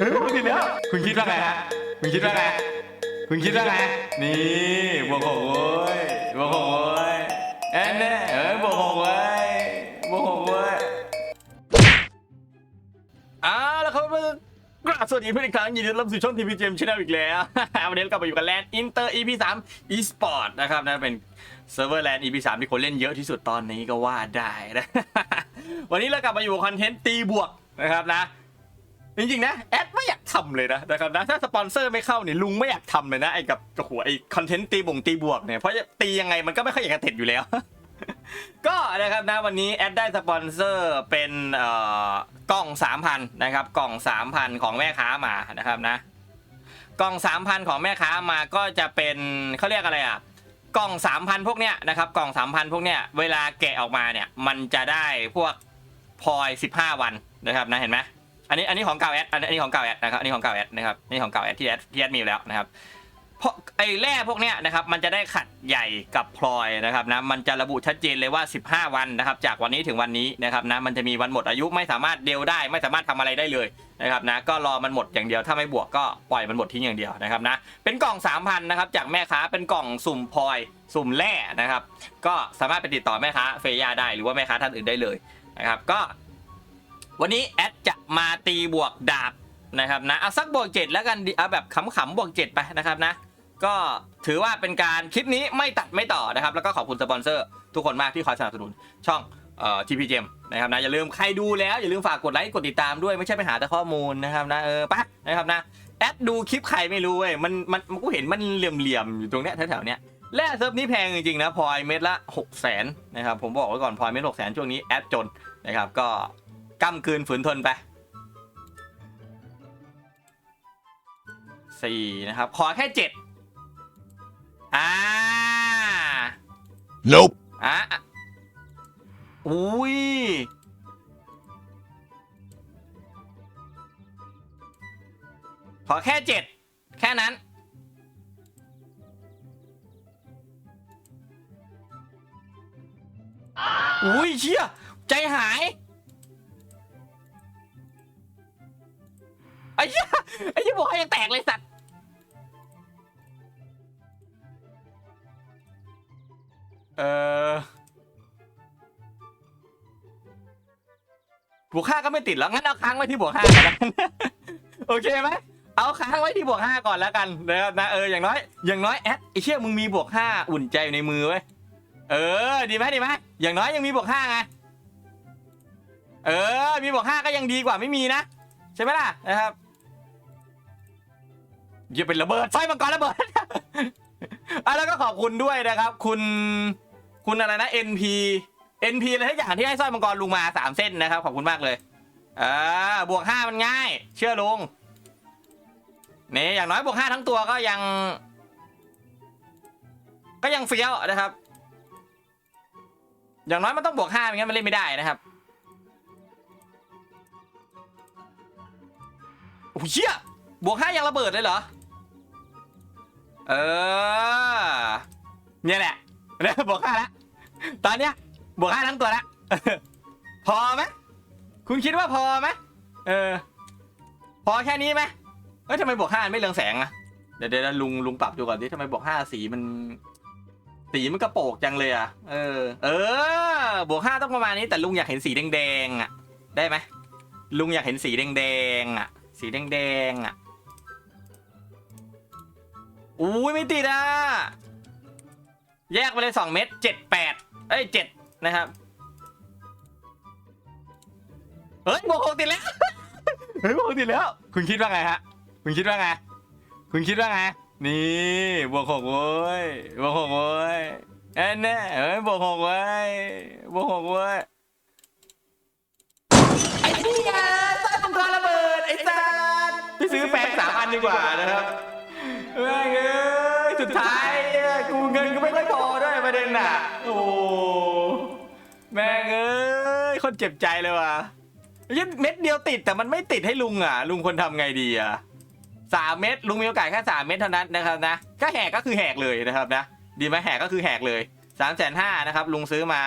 เฮ้ยบวกติดแล้ว คุณคิดว่าไงฮะ คุณคิดว่าไง คุณคิดว่าไง นี่บวกหกเว้ยบวกหกเว้ยแอนแน่เอ้ยบวกหกเว้ยบวกหกเว้ยอ้าวแล้วเขาเป็นกราบสวัสดีเพื่อนอีกครั้งยินดีต้อนรับสู่ช่องทีพีเจมชแนลอีกแล้ว วันนี้เรากลับมาอยู่กันแลนด์อินเตอร์ EP 3 eSport นะครับนะเป็นเซิร์ฟเวอร์แลนด์ EP 3ที่คนเล่นเยอะที่สุดตอนนี้ก็ว่าได้นะวันนี้เรากลับมาอยู่กับคอนเทนต์ตีบวกนะครับนะ จริงๆนะแอดไม่อยากทำเลยนะนะครับนะถ้าสปอนเซอร์ไม่เข้าเนี่ยลุงไม่อยากทำเลยนะไอ้กับหัวไอ้คอนเทนต์ตีบ่งตีบวกเนี่ยเพราะจะตียังไงมันก็ไม่ค่อยอยากจะติดอยู่แล้ว ก็นะครับนะวันนี้แอดได้สปอนเซอร์เป็นเอ่อกล่อง 3,000นะครับกล่อง 3,000 ของแม่ค้ามานะครับนะ กล่อง 3,000 ของแม่ค้ามาก็จะเป็นเขาเรียกอะไรอะกล่อง 3,000 พวกเนี้ยนะครับกล่อง 3,000 พวกเนี้ยเวลาแกะออกมาเนี่ยมันจะได้พวกพลอย 15 วันนะครับนะเห็นไหม อันนี้อันนี้ของเก่าแอดอันนี้ของเก่าแอดนะครับอันนี้ของเก่าแอดนะครับอันนี่ของเก่าแอดที่แอดที่แอดมีอยู่แล้วนะครับเพราะไอ้แร่พวกเนี้ยนะครับมันจะได้ขัดใหญ่กับพลอยนะครับนะมันจะระบุชัดเจนเลยว่า 15 วันนะครับจากวันนี้ถึงวันนี้นะครับนะมันจะมีวันหมดอายุไม่สามารถเดลได้ ไม่สามารถทำอะไรได้เลยนะครับนะก็รอมันหมดอย่างเดียวถ้าไม่บวกก็ปล่อยมันหมดทิ้งอย่างเดียวนะครับนะเป็นกล่อง 3,000นะครับจากแม่ค้าเป็นกล่องสุ่มพลอยสุ่มแร่นะครับก็สามารถไปติดต่อแม่ค้าเฟย่าได้หรือว่าแม่ค้าท่านอื่นได้เลยนะครับก็ วันนี้แอดจะมาตีบวกดาบนะครับนะเอาสักบวกเจ็ดแล้วกันเอาแบบขำๆบวกเจ็ดไปนะครับนะ ก็ถือว่าเป็นการคลิปนี้ไม่ตัดไม่ต่อนะครับ แล้วก็ขอบคุณสปอนเซอร์ทุกคนมากที่คอยสนับสนุนช่องเอ่อทีพีเจมนะครับนะอย่าลืมใครดูแล้วอย่าลืมฝากกดไลค์กดติดตามด้วยไม่ใช่ไปหาแต่ข้อมูลนะครับนะเออปะนะครับนะแอดดูคลิปใครไม่รู้เว้ยมันมันกูเห็นมันเหลี่ยมๆอยู่ตรงเนี้ยแถวๆเนี้ยแร่เซิร์ฟนี้แพงจริงๆนะพลอยเม็ดละ6 0 0 0 0นนะครับผมบอกไว้ก่อนพลอยเม็ดหกแสนช่วงนี้แอดจนนะครับก็ ก้ำกืนฝืนทนไปสี่นะครับ ขอแค่เจ็ดอ่า Nope. อะอุ้ยขอแค่เจ็ดแค่นั้น อุ้ยเชี่ยใจหาย เหี้ยไอ้เหี้ยบอกให้ยังแตกเลยสัตว์เออบวกห้าก็ไม่ติดแล้วงั้นเอาค้างไว้ที่บวกห้าก่อนแล้วกัน โอเคไหมเอาค้างไว้ที่บวกห้าก่อนแล้วกันนะครับนะเอออย่างน้อยอย่างน้อยแอดไอเชี่ยมึงมีบวกห้าอุ่นใจอยู่ในมือไว้ยเออ ดีไหมดีไหมอย่างน้อยยังมีบวกห้าไงเออ มีบวกห้าก็ยังดีกว่าไม่มีนะ ใช่ไหมล่ะนะครับ อย่เป็นระเบิดไฟมังกรระเบิด อะแล้วก็ขอบคุณด้วยนะครับ คุณคุณอะไรนะ NP NP อะไรทุกอย่างที่ให้สร้อยมังกรลุงมาสามเส้นนะครับ ขอบคุณมากเลยอ่าบวกห้ามันง่าย เชื่อลุงนี่อย่างน้อยบวกห้าทั้งตัวก็ยัง ก็ยังเฟี้ยวนะครับ อย่างน้อยมันต้องบวกห้าไม่งั้นมันเล่นไม่ได้นะครับโอ้โหเชี่ยบวกห้ายังระเบิดเลยเหรอ เออ เนี่ยแหละเนี่ยบวกห้าแล้วตอนเนี้ยบวกห้าทั้งตัวแล้วพอไหมคุณคิดว่าพอไหมเออ พอแค่นี้ไหมเอ้ยทำไมบวกห้าไม่เรืองแสงอะเดี๋ยวเดี๋ยวลุงลุงปรับดูก่อนดิทำไมบวกห้าสีมัน สีมันกระโปกจังเลยอะเออ เออบวกห้าต้องประมาณนี้แต่ลุงอยากเห็นสีแดงๆอะได้ไหมลุงอยากเห็นสีแดงๆอะสีแดงๆอะ อุ้ยไม่ติดอะ แยกไปเลยสองเม็ดเจ็ดแปดเอ้ยเจ็ดนะครับ เฮ้ยบวกหกติดแล้ว เฮ้ยบวกหกติดแล้ว คุณคิดว่าไงฮะ คุณคิดว่าไง คุณคิดว่าไง นี่บวกหกเว้ยบวกหกเว้ยแอนแน่เฮ้ยบวกหกเว้ยบวกหกเว้ยไอ้นี่ไงใส่มังกรระเบิดไอ้สัสไปซื้อแปลงสามอันดีกว่านะครับ แม่เอ้ยสุดท้ายเนี่ยกูเงินก็ไม่ค่อยพอด้วยประเด็นน่ะ โอ้แม่งเอ้ยคนเจ็บใจเลยว่ะยัดเม็ดเดียวติดแต่มันไม่ติดให้ลุงอะ ลุงคนทำไงดีอะสามเม็ดลุงมีโอกาสแค่สามเม็ดเท่านั้นนะครับนะก็แหกก็คือแหกเลยนะครับนะดีไหมแหกก็คือแหกเลยสามแสนห้านะครับลุงซื้อมา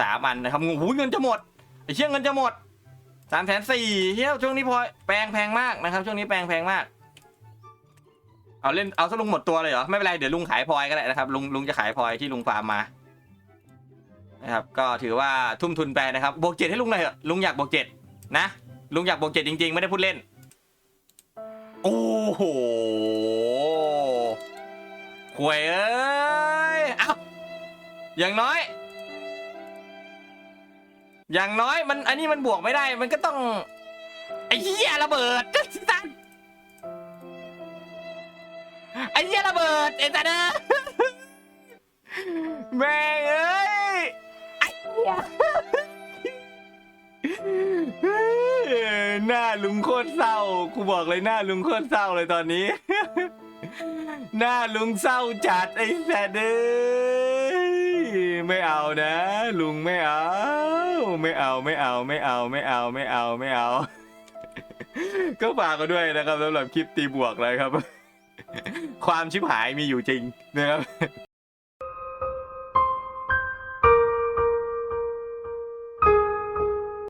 สามอันนะครับโอ้โหเงินจะหมดไอ้เชี่ยเงินจะหมดสามแสนสี่เที่ยวช่วงนี้พอแปลงแพงมากนะครับ ช่วงนี้แปลงแพงมาก เอาเล่นเอาซะลุงหมดตัวเลยเหรอไม่เป็นไรเดี๋ยวลุงขายพลอยก็ได้นะครับลุงลุงจะขายพลอยที่ลุงฟาร์มมานะครับก็ถือว่าทุ่มทุนไปนะครับบวกเจ็ดให้ลุงหน่อยเถอะลุงอยากบวกเจ็ดนะลุงอยากบวกเจ็ดจริง ๆ ไม่ได้พูดเล่น โอ้โหหวยเอ้ยเอ้าอย่างน้อย อย่างน้อยมันอันนี้มันบวกไม่ได้มันก็ต้องไอ้เหี้ยระเบิดสัน ไอ้เหี้ยระเบิดไอ้สันเอ้ยแม่งเอ้ยไอ้เหี้ยหน้าลุงโคตรเศร้ากูบอกเลยหน้าลุงโคตรเศร้าเลยตอนนี้ หน้าลุงเศร้าจัดไอ้แสดเอ้ยไม่เอานะ ลุงไม่เอา ไม่เอาไม่เอาไม่เอาไม่เอาไม่เอาไม่เอา ก็ฝากกันด้วยนะครับสำหรับคลิปตีบวกเลยครับ ความชิบหายมีอยู่จริงนะครับ